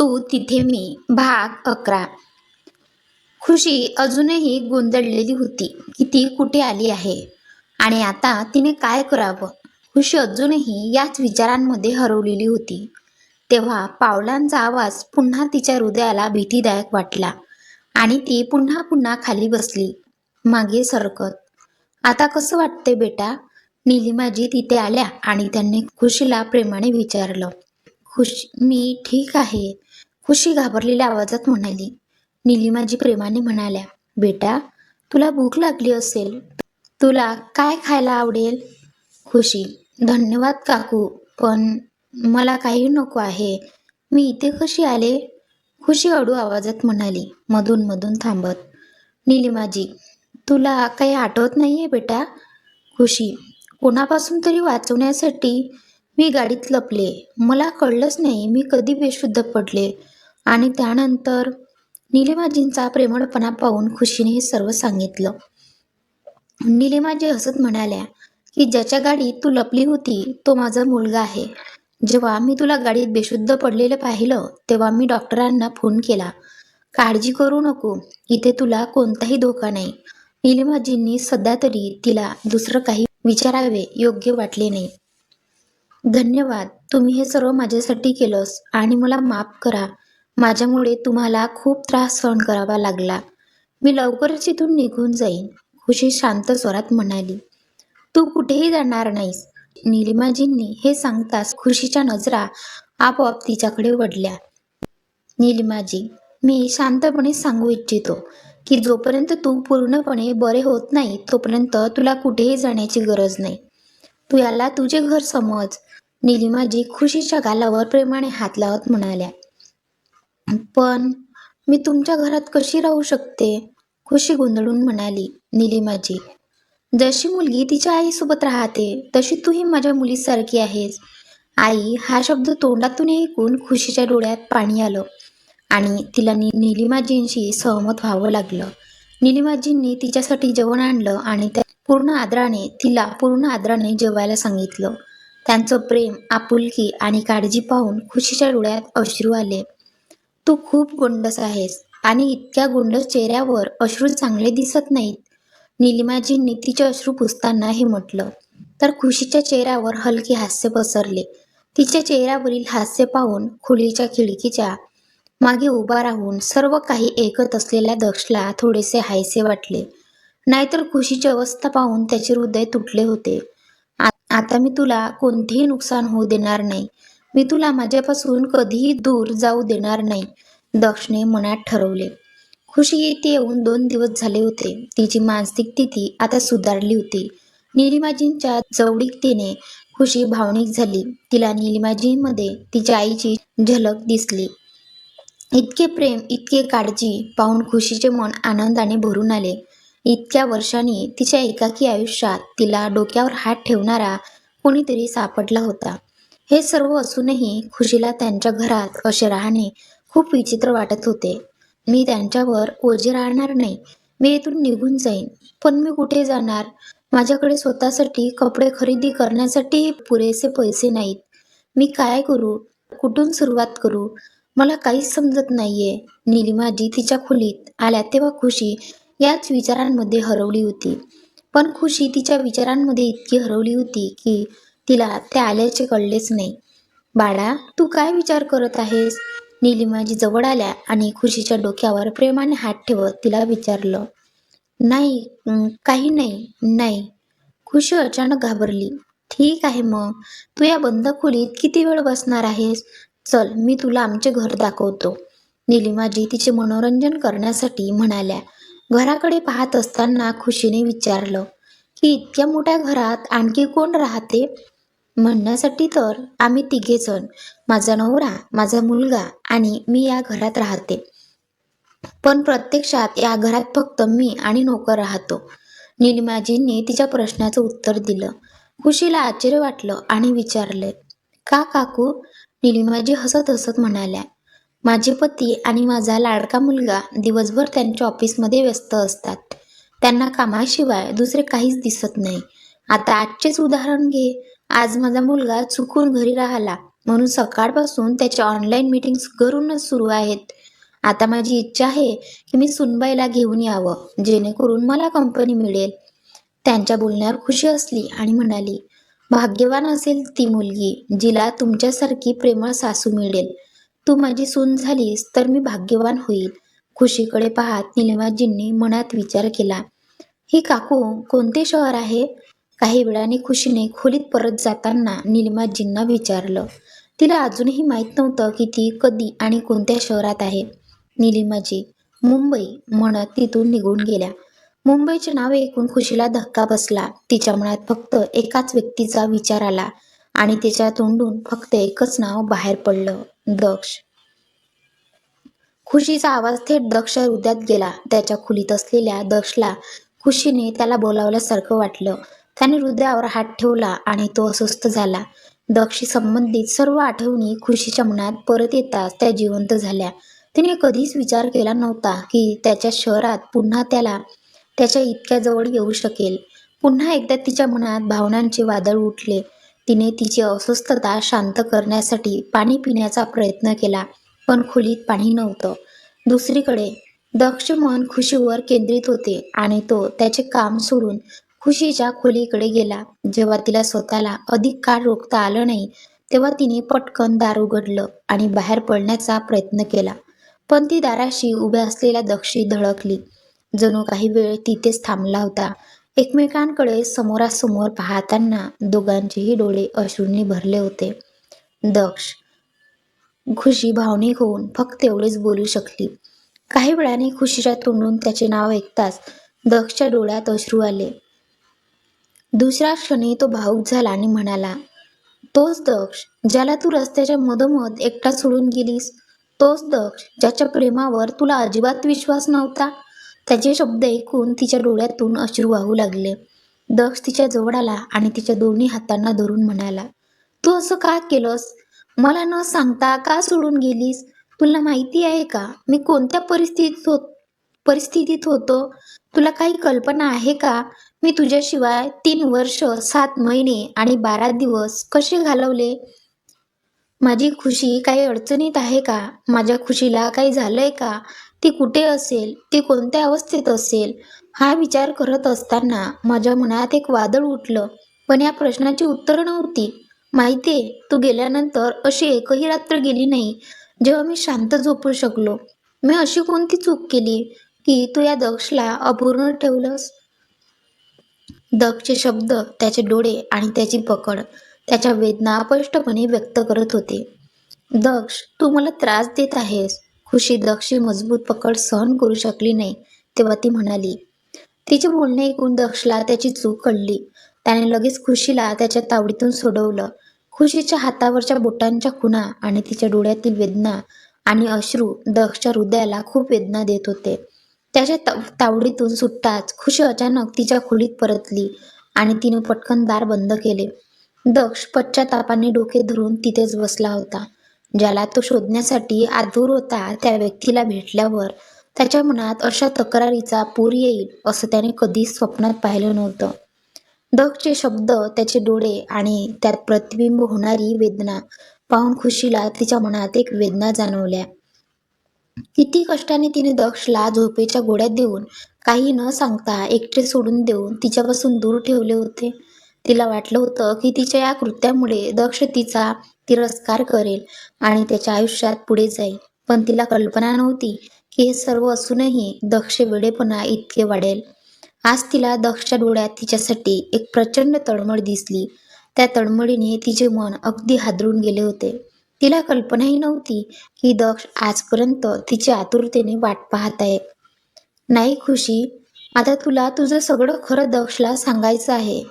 तू तिथे मी भाग अकरा. खुशी अजूनही गोंधळलेली होती की ती कुठे आली आहे आणि आता तिने काय करावं? खुशी अजूनही याच विचारांमध्ये हरवलेली होती. तेव्हा पावलांचा आवाज पुन्हा तिच्या हृदयाला भीतीदायक वाटला आणि ती पुन्हा पुन्हा खाली बसली मागे सरकत. आता कसं वाटतंय बेटा? निलिमाजी तिथे आल्या आणि त्यांनी खुशीला प्रेमाने विचारलं. खुश मी ठीक आहे. खुशी घाबरलेल्या आवाजात म्हणाली निलिमाजी प्रेमाने म्हणाल्या बेटा तुला भूक लागली असेल. तुला काय खायला आवडेल? खुशी धन्यवाद काकू पण मला काही नको आहे. मी इथे कशी आले? खुशी अडू आवाजात म्हणाली मधून मधून थांबत. निलिमाजी तुला काही आठवत नाही आहे बेटा? खुशी कोणापासून तरी वाचवण्यासाठी मी गाडीत लपले. मला कळलंच नाही मी कधी बेशुद्ध पडले. आणि त्यानंतर निलिमाजींचा प्रेमळपणा पाहून खुशीने हे सर्व सांगितलं. निलिमाजी हसत म्हणाल्या की ज्याच्या गाडीत तू लपली होती तो माझा मुलगा आहे. जेव्हा मी तुला गाडीत बेशुद्ध पडलेलं पाहिलं तेव्हा मी डॉक्टरांना फोन केला. काळजी करू नको इथे तुला कोणताही धोका नाही. निलिमाजींनी सध्या तरी तिला दुसरं काही विचारावे योग्य वाटले नाही. धन्यवाद तुम्ही हे सर्व माझ्यासाठी केलंस आणि मला माफ करा. माझ्यामुळे तुम्हाला खूप त्रास सहन करावा लागला. मी लवकरच इथून निघून जाईन खुशी शांत स्वरात म्हणाली. तू कुठेही जाणार नाहीस. निलिमाजींनी हे सांगताच खुशीच्या नजरा आपोआप तिच्याकडे वडल्या निलिमाजी मी शांतपणे सांगू इच्छितो की जोपर्यंत तू पूर्णपणे बरे होत नाही तोपर्यंत तुला कुठेही जाण्याची गरज नाही. तू याला तुझे घर समज. निलिमाजी खुशीच्या गालावर प्रेमाने हात लावत म्हणाल्या. पण मी तुमच्या घरात कशी राहू शकते? खुशी गोंधळून म्हणाली निलिमाजी जशी मुलगी तिच्या आईसोबत राहते तशी तूही माझ्या मुलीसारखी आहेस. आई हा शब्द तोंडातून ऐकून खुशीच्या डोळ्यात पाणी आलं आणि तिला नि निलिमाजींशी सहमत व्हावं लागलं. निलिमाजींनी तिच्यासाठी जेवण आणलं आणि त्या पूर्ण आदराने तिला पूर्ण आदराने जेवायला सांगितलं. त्यांचं प्रेम आपुलकी आणि काळजी पाहून खुशीच्या डोळ्यात अश्रू आले. तू खूप गोंडस आहेस आणि इतक्या गोंडस चेहऱ्यावर अश्रू चांगले दिसत नाहीत. निलिमाजींनी तिचे अश्रू पुसताना हे म्हटलं. तर खुशीच्या चेहऱ्यावर हलके हास्य पसरले. तिच्या चेहऱ्यावरील हास्य पाहून खुलीच्या खिडकीच्या मागे उभा राहून सर्व काही ऐकत असलेल्या दक्षला थोडेसे हायसे वाटले. नाहीतर खुशीची अवस्था पाहून त्याचे हृदय तुटले होते. आता मी तुला कोणतेही नुकसान होऊ देणार नाही. मी तुला माझ्यापासून कधीही दूर जाऊ देणार नाही दक्षने मनात ठरवले. खुशी येथे येऊन दोन दिवस झाले होते. तिची मानसिक स्थिती आता सुधारली होती. निलिमाजींच्या जवळीकतेने खुशी भावनिक झाली. तिला निलिमाजींमध्ये तिच्या आईची झलक दिसली. इतके प्रेम इतके काळजी पाहून खुशीचे मन आनंदाने भरून आले. इतक्या वर्षांनी तिच्या एकाकी आयुष्यात तिला डोक्यावर हात ठेवणारा कोणीतरी सापडला होता. हे सर्व असूनही खुशीला त्यांच्या घरात असे राहणे खूप विचित्र वाटत होते. मी त्यांच्यावर ओझे राहणार नाही. मी इथून निघून जाईन. पण मी कुठे जाणार? माझ्याकडे स्वतःसाठी कपडे खरेदी करण्यासाठी पुरेसे पैसे नाहीत. मी काय करू? कुठून सुरुवात करू? मला काहीच समजत नाहीये. निलिमाजी तिच्या खोलीत आल्या तेव्हा खुशी याच विचारांमध्ये हरवली होती. पण खुशी तिच्या विचारांमध्ये इतकी हरवली होती की तिला ते आल्याचे कळलेच नाही. बाळा तू काय विचार करत आहेस? निलिमाजी जवळ आल्या आणि खुशीच्या डोक्यावर प्रेमाने हात ठेवत तिला विचारलं. नाही काही नाही नाही. खुशी अचानक घाबरली. ठीक आहे मग तू या बंद खोलीत किती वेळ बसणार आहेस? चल मी तुला आमचे घर दाखवतो. निलिमाजी तिचे मनोरंजन करण्यासाठी म्हणाल्या. घराकडे पाहत असताना खुशीने विचारलं की इतक्या मोठ्या घरात आणखी कोण राहते? म्हणण्यासाठी तर आम्ही तिघे जण माझा नवरा माझा मुलगा आणि मी या घरात राहते. पण प्रत्यक्षात या घरात फक्त मी आणि नोकर राहतो. निलिमाजींनी तिच्या प्रश्नाचं उत्तर दिलं. खुशीला आश्चर्य वाटलं आणि विचारले का काकू? निलिमाजी हसत हसत म्हणाल्या माझे पती आणि माझा लाडका मुलगा दिवसभर त्यांच्या ऑफिसमध्ये व्यस्त असतात. त्यांना कामाशिवाय दुसरे काहीच दिसत नाही. आता आजचेच उदाहरण घे. आज माझा मुलगा चुकून घरी राहिला. म्हणून सकाळपासून त्याच्या ऑनलाईन मीटिंग्स घरूनच सुरू आहेत. आता माझी इच्छा आहे की मी सुनबाईला घेऊन यावं जेणेकरून मला कंपनी मिळेल. त्यांच्या बोलण्यावर खुशी असली आणि म्हणाली भाग्यवान असेल ती मुलगी जिला तुमच्यासारखी प्रेमळ सासू मिळेल. तू माझी सून झालीस तर मी भाग्यवान होईल. खुशीकडे पाहत निलिमाजींनी मनात विचार केला ही काकू कोणते शहर आहे? काही वेळाने खुशीने खोलीत परत जाताना निलिमाजींना विचारलं. तिला अजूनही माहीत नव्हतं की ती कधी आणि कोणत्या शहरात आहे. निलिमाजी मुंबई म्हणत तिथून निघून गेल्या. मुंबईचे नाव ऐकून खुशीला धक्का बसला. तिच्या मनात फक्त एकाच व्यक्तीचा विचार आला आणि तिच्या तोंडून फक्त एकच नाव बाहेर पडलं दक्ष. खुशीचा आवाज थेट दक्ष हृदयात गेला. त्याच्या खोलीत असलेल्या दक्षला खुशीने त्याला बोलावल्यासारखं वाटलं. त्याने हृदयावर हात ठेवला आणि तो अस्वस्थ झाला. दक्षी संबंधित सर्व आठवणी खुशीच्या मनात परत येताच त्या जिवंत झाल्या. तिने कधीच विचार केला नव्हता की त्याच्या शहरात पुन्हा त्याला त्याच्या इतक्या जवळ येऊ शकेल. पुन्हा एकदा तिच्या मनात भावनांचे वादळ उठले. तिने तिची अस्वस्थता शांत करण्यासाठी पाणी पिण्याचा प्रयत्न केला पण खोलीत पाणी नव्हतं. दुसरीकडे दक्ष मन खुशीवर केंद्रित होते आणि तो त्याचे काम सोडून खुशीच्या खोलीकडे गेला. जेव्हा तिला स्वतःला अधिक काळ रोखता आलं नाही तेव्हा तिने पटकन दार उघडलं आणि बाहेर पडण्याचा प्रयत्न केला. पण ती दाराशी उभ्या असलेल्या दक्षी धडकली. जणू काही वेळ तिथेच थांबला होता. एकमेकांकडे समोरासमोर पाहताना दोघांचेही डोळे अश्रूंनी भरले होते. दक्ष खुशी भावनिक होऊन फक्त एवढेच बोलू शकली. काही वेळाने खुशीच्या तोंडून त्याचे नाव ऐकताच दक्षच्या डोळ्यात अश्रू आले. दुसऱ्या क्षणी तो भाऊक झाला आणि म्हणाला तोच दक्ष ज्याला तू रस्त्याच्या मधोमध एकटा सोडून गेलीस तोच दक्ष ज्याच्या प्रेमावर तुला अजिबात विश्वास नव्हता. त्याचे शब्द ऐकून तिच्या डोळ्यातून अश्रू वाहू लागले. दक्ष तिच्या जवळ आला आणि तिच्या दोन्ही हातांना धरून म्हणाला तू असं का केलंस? मला न सांगता का सोडून गेलीस? तुला माहिती आहे का? मी कोणत्या परिस्थितीत होत परिस्थितीत होतो. तुला काही कल्पना आहे का? मी तुझ्याशिवाय तीन वर्ष सात महिने आणि बारा दिवस कसे घालवले? माझी खुशी काही अडचणीत आहे का? माझ्या खुशीला काही झालंय का? ती कुठे असेल? ती कोणत्या अवस्थेत असेल? हा विचार करत असताना माझ्या मनात एक वादळ उठलं. पण या प्रश्नाची उत्तरं नव्हती. माहितीये तू गेल्यानंतर अशी एकही रात्र गेली नाही जेव्हा मी शांत झोपू शकलो. मी अशी कोणती चूक केली? की तू या दक्षला अपूर्ण ठेवलंस? दक्षचे शब्द त्याचे डोळे आणि त्याची पकड त्याच्या वेदना स्पष्टपणे व्यक्त करत होते. दक्ष तू मला त्रास देत आहेस. खुशी दक्षची मजबूत पकड सहन करू शकली नाही तेव्हा ती म्हणाली. तिचे बोलणे ऐकून दक्षला त्याची चूक कळली. त्याने लगेच खुशीला त्याच्या तावडीतून सोडवलं. खुशीच्या हातावरच्या बोटांच्या खुणा आणि तिच्या डोळ्यातील वेदना आणि अश्रू दक्षच्या हृदयाला खूप वेदना देत होते. त्याच्या तावडीतून सुटताच खुशी अचानक तिच्या खोलीत परतली आणि तिने पटकन दार बंद केले. दक्ष पश्चातापाने डोके धरून तिथेच बसला होता ज्याला तो शोधण्यासाठी आधूर होता त्या व्यक्तीला भेटल्यावर. त्याच्या मनात अशा तक्रारीचा पूर येईल असं त्याने कधीच स्वप्नात पाहिलं नव्हतं. दक्षचे शब्द त्याचे डोळे आणि त्यात प्रतिबिंब होणारी वेदना पाहून खुशीला तिच्या मनात एक वेदना जाणवल्या. किती कष्टाने तिने दक्षला झोपेच्या गोळ्या देऊन काही न सांगता एकटे सोडून देऊन तिच्यापासून दूर ठेवले होते. तिला वाटलं होतं की तिच्या या कृत्यामुळे दक्ष तिचा तिरस्कार करेल आणि त्याच्या आयुष्यात पुढे जाईल. पण तिला कल्पना नव्हती की हे सर्व असूनही दक्ष वेडेपणा इतके वाढेल. आज तिला दक्षच्या डोळ्यात तिच्यासाठी एक प्रचंड तळमळ दिसली. त्या तळमळीने तिचे मन अगदी हादरून गेले होते. तिला कल्पनाही नव्हती की दक्ष आजपर्यंत तिच्या आतुरतेने वाट पाहत आहे. नाही खुशी आता तुला तुझं सगळं खरं दक्षला सांगायचं आहे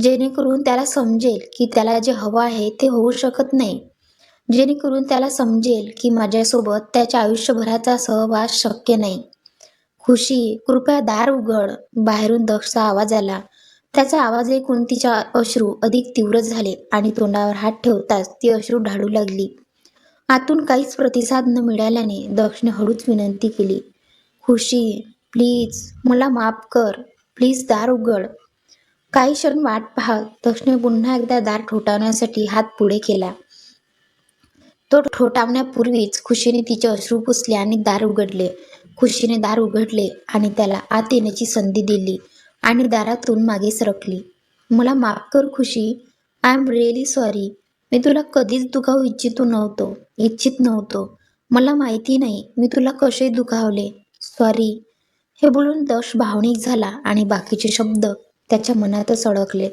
जेणेकरून त्याला समजेल की त्याला जे हवं आहे ते होऊ शकत नाही. जेणेकरून त्याला समजेल की माझ्यासोबत त्याच्या आयुष्यभराचा सहवास शक्य नाही. खुशी कृपया दार उघड. बाहेरून दक्षचा आवाज आला. त्याचा आवाज ऐकून तिच्या अश्रू अधिक तीव्र झाले आणि तोंडावर हात ठेवताच ती अश्रू ढाळू लागली. आतून काहीच प्रतिसाद न मिळाल्याने दक्षने हळूच विनंती केली. खुशी प्लीज मला माफ कर. प्लीज दार उघड. काही क्षण वाट पाहत दक्षने पुन्हा एकदा दार ठोठावण्यासाठी हात पुढे केला. तो ठोठावण्यापूर्वीच खुशीने तिचे अश्रू पुसले आणि दार उघडले. खुशीने दार उघडले आणि त्याला आत येण्याची संधी दिली. आणि दारातून मागे सरकली. मला माफ कर Khushi. I am really sorry मी तुला कधीच दुखावू इच्छितो नव्हतो. इच्छित नव्हतो. मला माहिती नाही मी तुला कसे दुखावले. सॉरी हे बोलून दक्ष भावनिक झाला आणि बाकीचे शब्द त्याच्या मनातच अडकले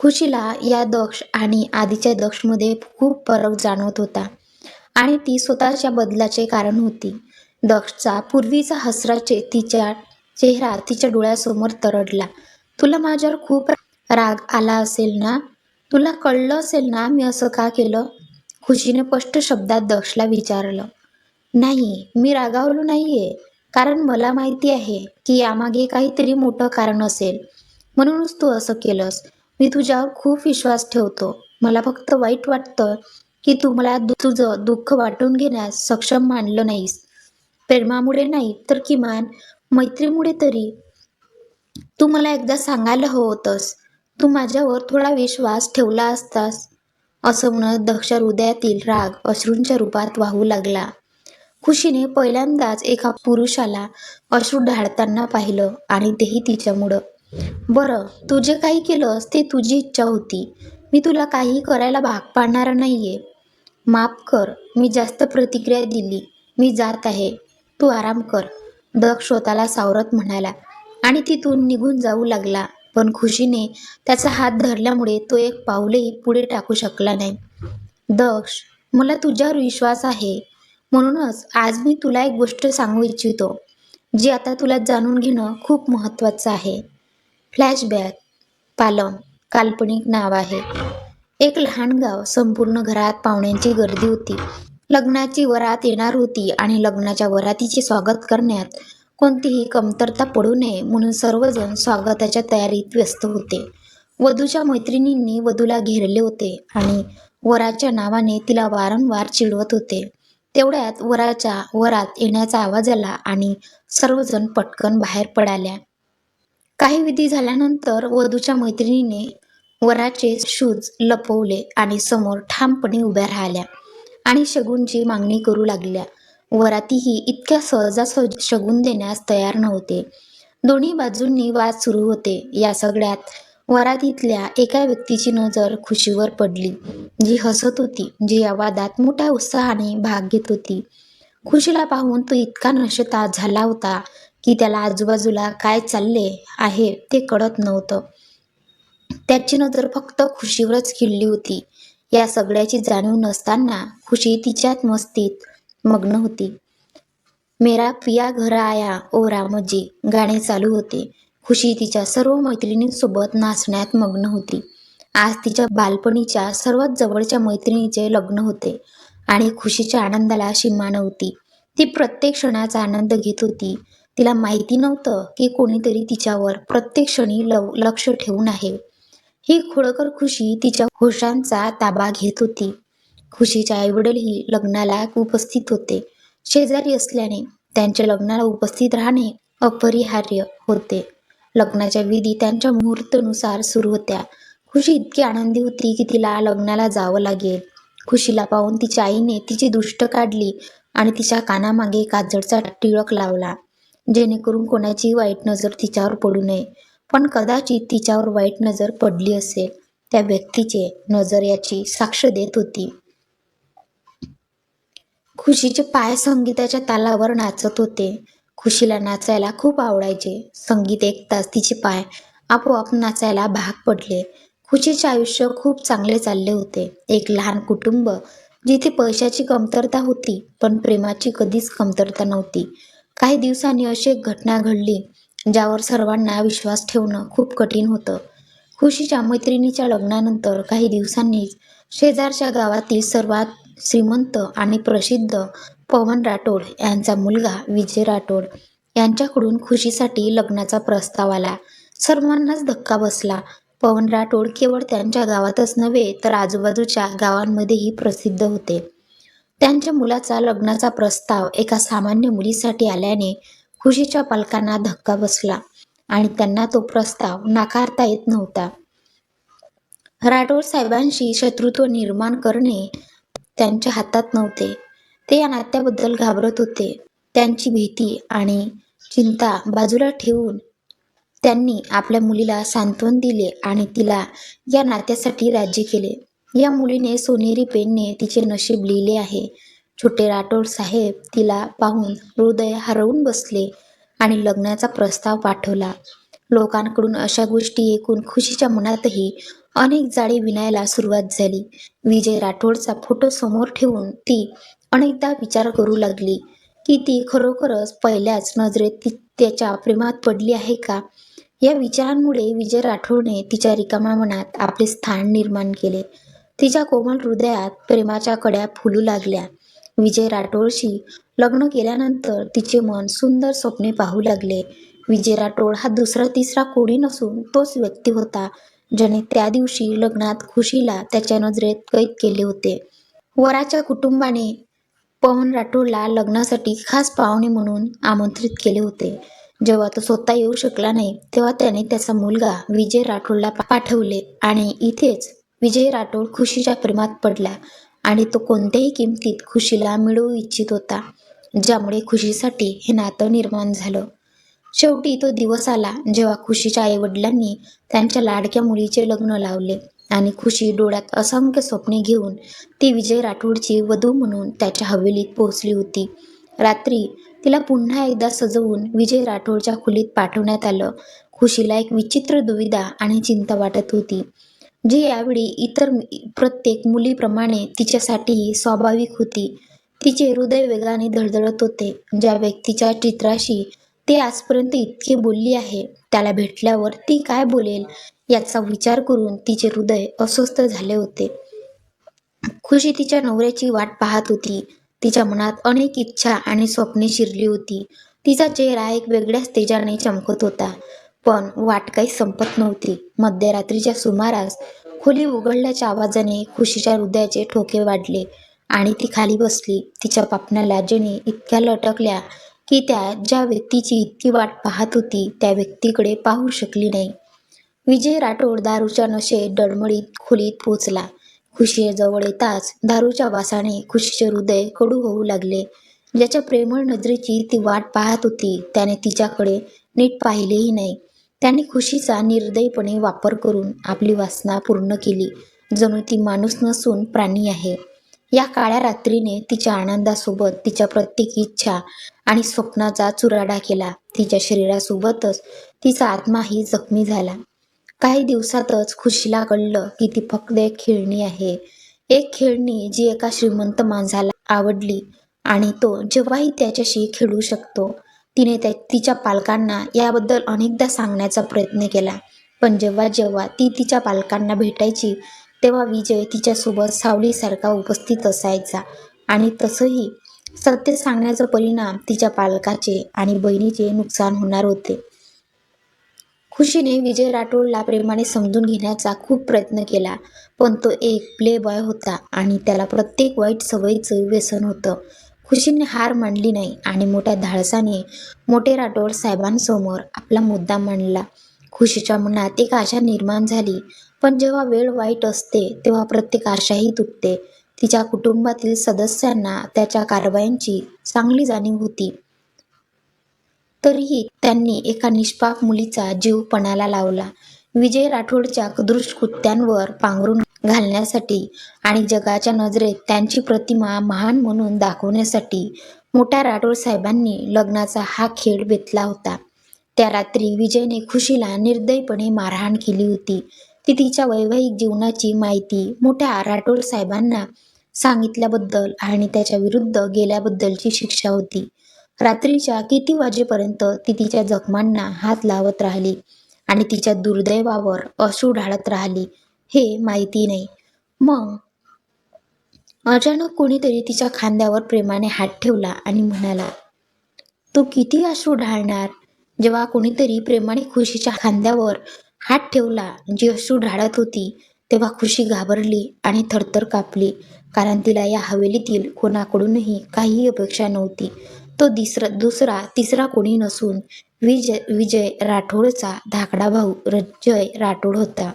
खुशीला या दक्ष आणि आधीच्या दक्षमध्ये खूप फरक जाणवत होता आणि ती स्वतःच्या बदलाचे कारण होती. दक्षचा पूर्वीचा हसराचे तिच्या चेहरा तिच्या डोळ्यासमोर तरडला. तुला माझ्यावर खूप राग आला असेल ना? तुला कळलं असेल ना मी असं का केलं? खुशीने स्पष्ट शब्दात दक्षला विचारलं. नाही मी रागावलो नाहीये. कारण मला माहिती आहे की यामागे काहीतरी मोठं कारण असेल. म्हणूनच तू असं केलंस. मी तुझ्यावर खूप विश्वास ठेवतो. मला फक्त वाईट वाटतं की तू मला तुझं दुःख वाटून घेण्यास सक्षम मानलं नाहीस. प्रेमामुळे नाही तर किमान मैत्रीमुळे तरी. तू मला एकदा सांगायला हवं होतंस. तू माझ्यावर थोडा विश्वास ठेवला असतास. असं म्हणत दक्ष हृदयातील राग अश्रूंच्या रूपात वाहू लागला. खुशीने पहिल्यांदाच एका पुरुषाला अश्रू ढाळताना पाहिलं आणि तेही तिच्यामुळं. बरं तू जे काही केलंस ते तुझी इच्छा होती. मी तुला काही करायला भाग पाडणार नाहीये. माफ कर मी जास्त प्रतिक्रिया दिली. मी जात आहे. तू आराम कर. दक्ष स्वतःला सावरत म्हणाला. आणि तिथून निघून जाऊ लागला. पण खुशीने त्याचा हात धरल्यामुळे तो एक पाऊलही पुढे टाकू शकला नाही. दक्ष मला तुझ्यावर विश्वास आहे. म्हणूनच आज मी तुला एक गोष्ट सांगू इच्छितो जी आता तुला जाणून घेणं खूप महत्त्वाचं आहे. फ्लॅशबॅक पालम काल्पनिक नाव आहे. एक लहान गाव संपूर्ण घरात पाहुण्यांची गर्दी होती. लग्नाची वरात येणार होती आणि लग्नाच्या वरातीचे स्वागत करण्यात कोणतीही कमतरता पडू नये म्हणून सर्वजण स्वागताच्या तयारीत व्यस्त होते. वधूच्या मैत्रिणींनी वधूला घेरले होते आणि वराच्या नावाने तिला वारंवार चिडवत होते. तेवढ्यात वराच्या वरात येण्याचा आवाज आला आणि सर्वजण पटकन बाहेर पडाल्या. काही विधी झाल्यानंतर वधूच्या मैत्रिणीने वराचे शूज लपवले आणि समोर ठामपणे उभ्या राहिल्या. आणि शगूनची मागणी करू लागल्या. वरातीही इतक्या सहजासहज शगून देण्यास तयार नव्हते. दोन्ही बाजूंनी वाद सुरू होते. या सगळ्यात वरातीतल्या एका व्यक्तीची नजर खुशीवर पडली जी हसत होती जी या वादात मोठ्या उत्साहाने भाग घेत होती. खुशीला पाहून तो इतका नशता झाला होता की त्याला आजूबाजूला काय चालले आहे ते कळत नव्हतं. त्याची नजर फक्त खुशीवरच खिळली होती. या सगळ्याची जाणीव नसताना खुशी तिच्यात मस्तीत मग्न होती. मेरा पिया घर आया ओ रामजी गाणे चालू होते. खुशी तिच्या सर्व मैत्रिणींसोबत नाचण्यात मग्न होती. आज तिच्या बालपणीच्या सर्वात जवळच्या मैत्रिणीचे लग्न होते आणि खुशीच्या आनंदाला सीमा नव्हती. ती प्रत्येक क्षणाचा आनंद घेत होती. तिला माहिती नव्हतं की कोणीतरी तिच्यावर प्रत्येक क्षणी लव लक्ष ठेवून आहे. ही खोडकर खुशी तिच्या होशांचा ताबा घेत होती. खुशीचे आईवडीलही लग्नाला उपस्थित होते. शेजारी असल्याने त्यांच्या लग्नाला उपस्थित राहणे अपरिहार्य होते. लग्नाच्या विधी त्यांच्या मुहूर्तानुसार सुरू होत्या. खुशी इतकी आनंदी होती की तिला लग्नाला जावं लागेल. खुशीला पाहून तिच्या आईने तिची दुष्ट काढली आणि तिच्या कानामागे काजळचा टिळक लावला. जेणेकरून कोणाची वाईट नजर तिच्यावर पडू नये. पण कदाचित तिच्यावर वाईट नजर पडली असेल. त्या व्यक्तीचे नजर याची साक्ष देत होती. खुशीचे पाय संगीताच्या तालावर नाचत होते. खुशीला नाचायला खूप आवडायचे. संगीत ऐकताच तिचे पाय आपोआप नाचायला भाग पडले. खुशीचे आयुष्य खूप चांगले चालले होते. एक लहान कुटुंब जिथे पैशाची कमतरता होती पण प्रेमाची कधीच कमतरता नव्हती. काही दिवसांनी अशी एक घटना घडली. ज्यावर सर्वांना विश्वास ठेवणं खूप कठीण होतं. खुशीच्या मैत्रिणीच्या लग्नानंतर काही दिवसांनीच शेजारच्या गावातील सर्वात श्रीमंत आणि प्रसिद्ध पवन राठोड यांचा मुलगा विजय राठोड यांच्याकडून खुशीसाठी लग्नाचा प्रस्ताव आला. सर्वांनाच धक्का बसला. पवन राठोड केवळ त्यांच्या गावातच नव्हे तर आजूबाजूच्या गावांमध्येही प्रसिद्ध होते. त्यांच्या मुलाचा लग्नाचा प्रस्ताव एका सामान्य मुलीसाठी आल्याने खुशीच्या पालकांना धक्का बसला आणि त्यांना तो प्रस्ताव नाकारता येत नव्हता. राठोड साहेबांशी शत्रुत्व निर्माण करणे त्यांच्या हातात नव्हते. ते या नात्याबद्दल घाबरत होते. त्यांची भीती आणि चिंता बाजूला ठेवून त्यांनी आपल्या मुलीला सांत्वन दिले आणि तिला या नात्यासाठी राज्य केले. या मुलीने सोनेरी पेनने तिचे नशीब लिहिले आहे. छोटे राठोड साहेब तिला पाहून हृदय हरवून बसले आणि लग्नाचा प्रस्ताव पाठवला. लोकांकडून अशा गोष्टी ऐकून खुशीच्या मनातही अनेक जाळी विणायला सुरुवात झाली. विजय राठोडचा फोटो समोर ठेवून ती अनेकदा विचार करू लागली की ती खरोखरच पहिल्याच नजरेत ती त्याच्या प्रेमात पडली आहे का? या विचारांमुळे विजय राठोडने तिच्या रिकाम्या मनात आपले स्थान निर्माण केले. तिच्या कोमल हृदयात प्रेमाच्या कड्या फुलू लागल्या. विजय राठोडशी लग्न केल्यानंतर तिचे मन सुंदर स्वप्ने पाहू लागले. विजय राठोड हा दुसरा तिसरा कोणी नसून तोच व्यक्ती होता ज्याने त्या दिवशी लग्नात खुशीला त्याच्या नजरेत कैद केले होते. वराच्या कुटुंबाने पवन राठोडला लग्नासाठी खास पाहुणे म्हणून आमंत्रित केले होते. जेव्हा तो स्वतः येऊ शकला नाही तेव्हा त्याने त्याचा मुलगा विजय राठोडला पाठवले आणि इथेच विजय राठोड खुशीच्या प्रेमात पडला. आणि तो कोणत्याही किमतीत खुशीला मिळवू इच्छित होता ज्यामुळे खुशीसाठी हे नातं निर्माण झालं. शेवटी तो दिवस आला जेव्हा खुशीच्या आईवडिलांनी त्यांच्या लाडक्या मुलीचे लग्न लावले आणि खुशी डोळ्यात असंख्य स्वप्ने घेऊन ती विजय राठोडची वधू म्हणून त्याच्या हवेलीत पोहोचली होती. रात्री तिला पुन्हा एकदा सजवून विजय राठोडच्या खोलीत पाठवण्यात आलं. खुशीला एक विचित्र दुविधा आणि चिंता वाटत होती. जी यावेळी इतर प्रत्येक मुलीप्रमाणे तिच्यासाठीही स्वाभाविक होती. तिचे हृदय वेगाने धडधडत होते. ज्या व्यक्तीच्या चित्राशी ते आजपर्यंत इतके बोलली आहे त्याला भेटल्यावर ती काय बोलेल याचा विचार करून तिचे हृदय अस्वस्थ झाले होते. खुशी तिच्या नवऱ्याची वाट पाहत होती. तिच्या मनात अनेक इच्छा आणि स्वप्ने शिरली होती. तिचा चेहरा एक वेगळ्याच तेजाने चमकत होता. पण वाट काही संपत नव्हती. मध्यरात्रीच्या सुमारास खोली उघडल्याच्या आवाजाने खुशीच्या हृदयाचे ठोके वाढले आणि ती खाली बसली. तिच्या पापण्या लाजेने इतक्या लटकल्या की त्या ज्या व्यक्तीची इतकी वाट पाहत होती त्या व्यक्तीकडे पाहू शकली नाही. विजय राठोड दारूच्या नशेत डळमळीत खोलीत पोचला खुशीजवळ येताच दारूच्या वासाने खुशीचे हृदय कडू होऊ लागले. ज्याच्या प्रेमळ नजरेची ती वाट पाहत होती त्याने तिच्याकडे नीट पाहिलेही नाही. त्याने खुशीचा निर्दयीपणे वापर करून आपली वासना पूर्ण केली जणू ती माणूस नसून प्राणी आहे. या काळ्या रात्रीने तिच्या आनंदासोबत तिच्या प्रत्येक इच्छा आणि स्वप्नाचा चुराडा केला. तिच्या शरीरासोबतच तिचा आत्माही जखमी झाला. काही दिवसातच खुशीला कळलं की ती फक्त एक खेळणी आहे. एक खेळणी जी एका श्रीमंत माणसाला आवडली आणि तो जेव्हाही त्याच्याशी खेळू शकतो तिने त्या तिच्या पालकांना याबद्दल अनेकदा सांगण्याचा प्रयत्न केला. पण जेव्हा जेव्हा ती तिच्या पालकांना भेटायची तेव्हा विजय तिच्यासोबत सावलीसारखा उपस्थित असायचा. आणि तसंही सत्य सांगण्याचा परिणाम तिच्या पालकाचे आणि बहिणीचे नुकसान होणार होते. खुशीने विजय राठोडला प्रेमाने समजून घेण्याचा खूप प्रयत्न केला पण तो एक प्ले बॉय होता आणि त्याला प्रत्येक वाईट सवयीचं व्यसन होतं. खुशीने हार मांडली नाही आणि मोठ्या धाडसाने मोठे राठोड साहेबांसमोर आपला मुद्दा मांडला. खुशीच्या मनात एक आशा निर्माण झाली. पण जेव्हा वेळ वाईट असते तेव्हा प्रत्येक आशाही तुटते. तिच्या कुटुंबातील सदस्यांना त्याच्या कारवायांची चांगली जाणीव होती. तरीही त्यांनी एका निष्पाप मुलीचा जीव पणाला लावला. विजय राठोडच्या कृत्यांवर पांघरून घालण्यासाठी आणि जगाच्या नजरेत त्यांची प्रतिमा महान म्हणून दाखवण्यासाठी मोठ्या राठोड साहेबांनी लग्नाचा हा खेळ बेतला होता. त्या रात्री विजयने खुशीला निर्दयीपणे मारहाण केली होती. ती तिच्या वैवाहिक जीवनाची माहिती मोठ्या राठोड साहेबांना सांगितल्याबद्दल आणि त्याच्या विरुद्ध गेल्याबद्दलची शिक्षा होती. रात्रीच्या किती वाजेपर्यंत ती तिच्या जखमांना हात लावत राहिली आणि तिच्या दुर्दैवावर अश्रू ढाळत राहिली. हे माहिती नाही. मग? अचानक कोणीतरी तिच्या खांद्यावर प्रेमाने हात ठेवला आणि म्हणाला तू किती अश्रू ढाळणार? जेव्हा कोणीतरी प्रेमाने खुशीच्या खांद्यावर हात ठेवला जी अश्रू ढाळत होती तेव्हा खुशी घाबरली आणि थरथर कापली कारण तिला या हवेलीतील कोणाकडूनही काहीही अपेक्षा नव्हती. तो दिसरा दुसरा तिसरा कोणी नसून विजय विजय राठोडचा धाकडा भाऊ रजय राठोड होता.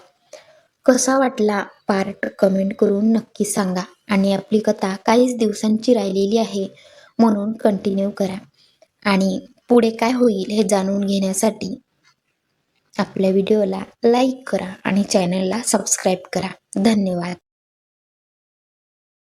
कसा वाटला पार्ट कमेंट करून नक्की सांगा. आणि आपली कथा काहीच दिवसांची राहिलेली आहे म्हणून कंटिन्यू करा. आणि पुढे काय होईल हे जाणून घेण्यासाठी आपल्या व्हिडिओला लाईक करा आणि चॅनलला सबस्क्राईब करा. धन्यवाद.